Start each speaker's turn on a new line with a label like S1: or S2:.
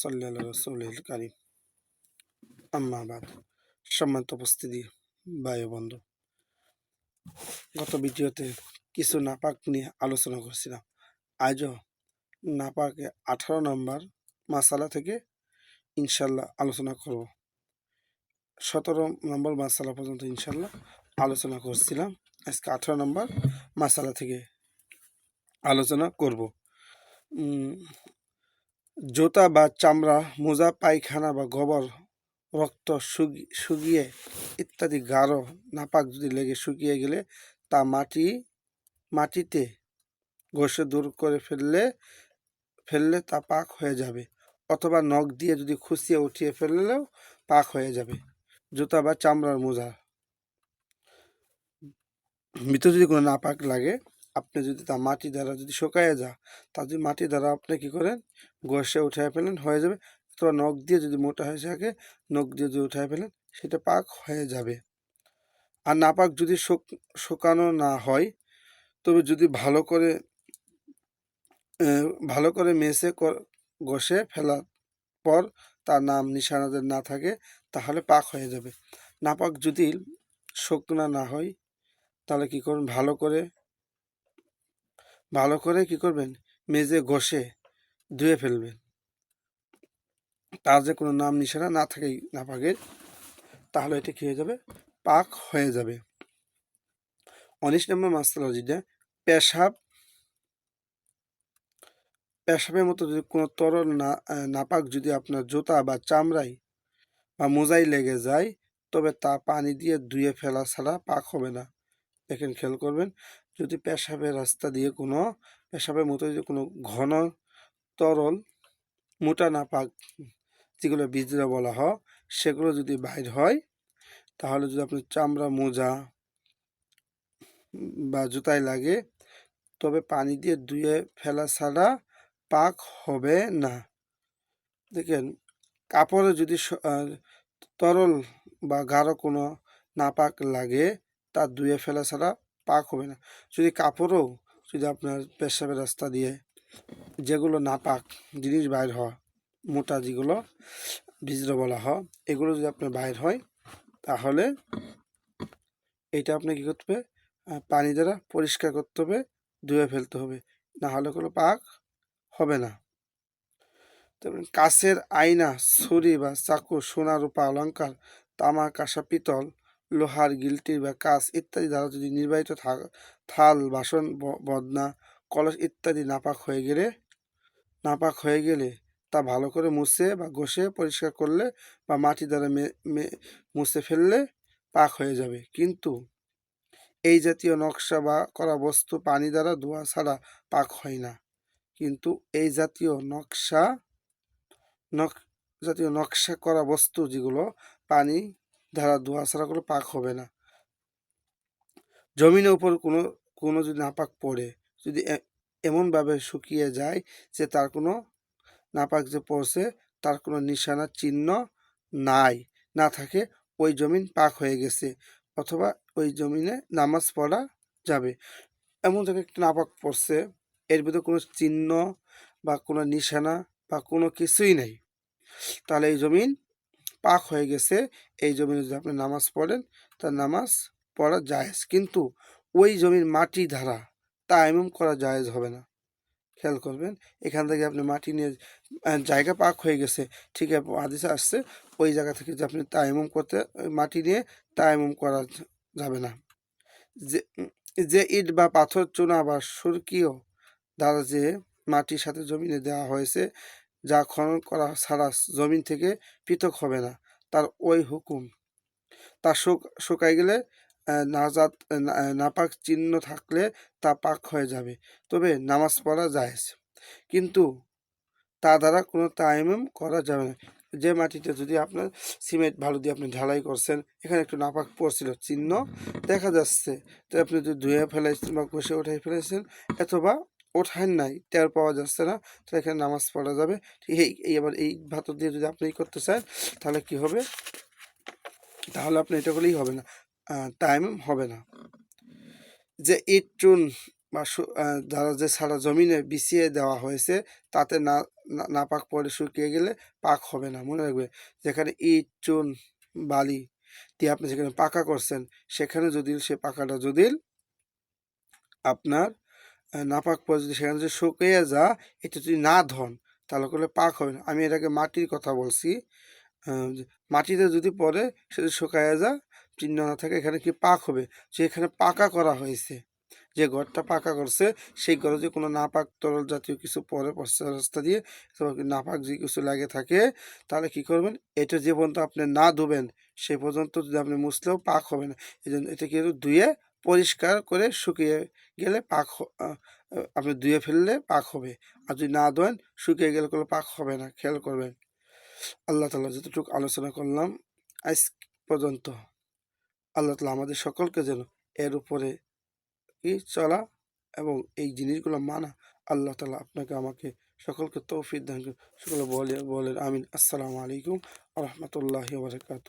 S1: সাল্লাহ উপস্থিতি বায়ু বন্ধু। গত ভিডিওতে কিছু নাপাক নিয়ে আলোচনা করছিলাম। আজও নাপাকে আঠারো নম্বর মাসালা থেকে ইনশাল্লাহ আলোচনা করব। সতেরো নম্বর মাসালা পর্যন্ত ইনশাল্লাহ আলোচনা করছিলাম। আজকে আঠারো নম্বর মাসালা থেকে আলোচনা করব। জুতা বা চামড়া, মোজা, পায়খানা বা গোবর, রক্ত শুকিয়ে ইত্যাদি গাঢ় নাপাক যদি লেগে শুকিয়ে গেলে তা মাটি, মাটিতে ঘষে দূর করে ফেললে ফেললে তা পাক হয়ে যাবে। অথবা নখ দিয়ে যদি খুশিয়ে উঠিয়ে ফেললেও পাক হয়ে যাবে। জুতা বা চামড়ার মোজা। ভিতরে যদি কোনো নাপাক লাগে আপনি যদি তা মাটি দ্বারা যদি শুকায় যা তা যদি মাটি দ্বারা আপনি কি করেন? ঘষে উঠায় ফেলেন, হয়ে যাবে। অথবা নখ দিয়ে যদি মোটা হয়ে থাকে, নখ দিয়ে যদি উঠায় ফেলেন, সেটা পাক হয়ে যাবে। আর নাপাক যদি শুক- শুকানো না হয়, তবে যদি ভালো করে ভালো করে মেসে ঘষে ফেলার পর তার নাম নিশানাদের না থাকে, তাহলে পাক হয়ে যাবে। নাপাক যদি শুকনা না হয়, তাহলে কি করুন? ভালো করে ভালো করে কি করবেন? মেজে ঘষে ধুয়ে ফেলবেন। তার যে কোনো নাম নিশানা না থাকে না নাপাকের তাহলে এটা কি হয়ে যাবে? পাক হয়ে যাবে। উনিশ নম্বর মাসালা যেটা পেশাব, পেশাবের মতো যদি কোনো তরল না নাপাক যদি আপনার জুতা বা চামড়ায় বা মোজাই লেগে যায়, তবে তা পানি দিয়ে ধুয়ে ফেলা ছাড়া পাক হবে না। দেখেন খেয়াল করবেন যদি পেশাবের রাস্তা দিয়ে কোনো, পেশাবের মতো যদি কোনো ঘন তরল মোটা নাপাক যেগুলো বীজরা বলা হয়, সেগুলো যদি বাইর হয়, তাহলে যদি আপনার চামড়া মোজা বা জুতায় লাগে, তবে পানি দিয়ে ধুয়ে ফেলা ছাড়া পাক হবে না। দেখেন, কাপড়ে যদি তরল বা গাঢ় কোনো নাপাক লাগে, তা ধুয়ে ফেলা ছাড়া পাক হবে না। যদি কাপড়ও যদি আপনার পেশাবের রাস্তা দিয়ে যেগুলো না পাক জিনিস বাইর হওয়া, মোটা যেগুলো বীজরা বলা হয়, এগুলো যদি আপনার বাইর হয়, তাহলে এটা আপনি কী করতে হবে? পানি দ্বারা পরিষ্কার করতে হবে, ধুয়ে ফেলতে হবে। না হলে কোনো পাক হবে না। তারপরে কাছের আয়না, ছুরি বা চাকু সোনা রূপা, অলংকার তামা কাঁসা, পিতল লোহার গিলটির বা কাঁচ ইত্যাদি দ্বারা যদি নির্বাহিত থাল, বাসন বদনা, কলস ইত্যাদি নাপাক হয়ে গেলে, নাপাক হয়ে গেলে তা ভালো করে মুছে বা ঘষে পরিষ্কার করলে বা মাটি দ্বারা মে- মুছে ফেললে পাক হয়ে যাবে। কিন্তু এই জাতীয় নকশা বা করা বস্তু পানি দ্বারা ধোয়া ছাড়া পাক হয় না। কিন্তু এই জাতীয় নকশা, নক, জাতীয় নকশা করা বস্তু যেগুলো পানি দ্বারা ধোয়া ছাড়া কোনো পাক হবে না। জমিনের উপর কোনো কোনো যদি নাপাক পড়ে, যদি এমনভাবে শুকিয়ে যায় যে তার কোনো নাপাক যে পড়ছে, তার কোনো নিশানা চিহ্ন নাই, না থাকে, ওই জমিন পাক হয়ে গেছে অথবা ওই জমিনে নামাজ পড়া যাবে। এমন থেকে একটা নাপাক পড়ছে, এর ভিতরে কোনো চিহ্ন বা কোনো নিশানা বা কোনো কিছুই নেই, তাহলে এই জমিন পাক হয়ে গেছে, এই জমিনে যদি আপনি নামাজ পড়েন তার নামাজ পড়া জায়েজ। কিন্তু ওই জমির মাটি ধারা তায়ামুম করা জায়েজ হবে না। খেয়াল করবেন, এখান থেকে আপনি মাটি নিয়ে জায়গা পাক হয়ে গেছে, ঠিক আছে আদেশে আসছে, ওই জায়গা থেকে যে আপনি তায়ামুম করতে, মাটি নিয়ে তায়ামুম করা যাবে না। যে যে ইট বা পাথর, চুনা বা সুরকিও দ্বারা যে মাটির সাথে জমিনে দেওয়া হয়েছে যা খনন করা ছাড়া জমিন থেকে পৃথক হবে না, তার ওই হুকুম। তা শুক শুকাই গেলে নাজাত নাপাক চিহ্ন থাকলে তা পাক হয়ে যাবে, তবে নামাজ পড়া যায় কিন্তু তা দ্বারা কোনো তাইমুম করা যাবে না। যে মাটিতে যদি আপনার সিমেন্ট ভালো দিয়ে আপনি ঢালাই করছেন, এখানে একটু নাপাক পড়ছিল চিহ্ন দেখা যাচ্ছে। তো আপনি যদি ধুয়ে ফেলাইছেন বা কষে উঠাই ফেলেছেন অথবা ওঠান নাই, টের পাওয়া যাচ্ছে না, তো এখানে নামাজ পড়া যাবে। এই এই আবার এই ভাতর দিয়ে যদি আপনি করতে চান, তাহলে কি হবে? তাহলে আপনি এটা করলেই হবে না। টাইম হবে না। যে ইট চুন বা যারা যে সারা জমিনে বিছিয়ে দেওয়া হয়েছে, তাতে না, না- পাক পরে শুকিয়ে গেলে পাক হবে না। মনে রাখবে, যেখানে ইট চুন বালি দিয়ে আপনি যেখানে পাকা করছেন, সেখানে যদি সে পাকাটা যদি আপনার নাপাক পরে যদি সেখানে যদি শুকিয়ে যা এটা যদি না ধন, তাহলে করলে পাক হবে না। আমি এটাকে মাটির কথা বলছি। মাটিতে যদি পরে সেটা শুকায় যা চিহ্ন না থাকে, এখানে কি পাক হবে? যে এখানে পাকা করা হয়েছে, যে ঘরটা পাকা করছে, সেই ঘরে যদি কোনো নাপাক তরল জাতীয় কিছু পরে রাস্তা দিয়ে নাপাক যদি কিছু লাগে থাকে, তাহলে কি করবেন? এটা যে পর্যন্ত আপনি না ধুবেন, সে পর্যন্ত যদি আপনি মুছলেও পাক হবে না। এই জন্য এটাকে ধুয়ে পরিষ্কার করে শুকিয়ে গেলে পাক আপনি ধুয়ে ফেললে পাক হবে। আর যদি না ধোয়েন, শুকিয়ে গেলে কোনো পাক হবে না। খেয়াল করবেন। আল্লাহ তালা যতটুকু আলোচনা করলাম, আজ পর্যন্ত আল্লাহ তালা আমাদের সকলকে যেন এর উপরে কি চলা এবং এই জিনিসগুলো মানা, আল্লাহ তালা আপনাকে, আমাকে সকলকে তৌফিক দান। সকলে বলে, বলেন আমিন। আসসালামু আলাইকুম রহমতুল্লাহ বারকাত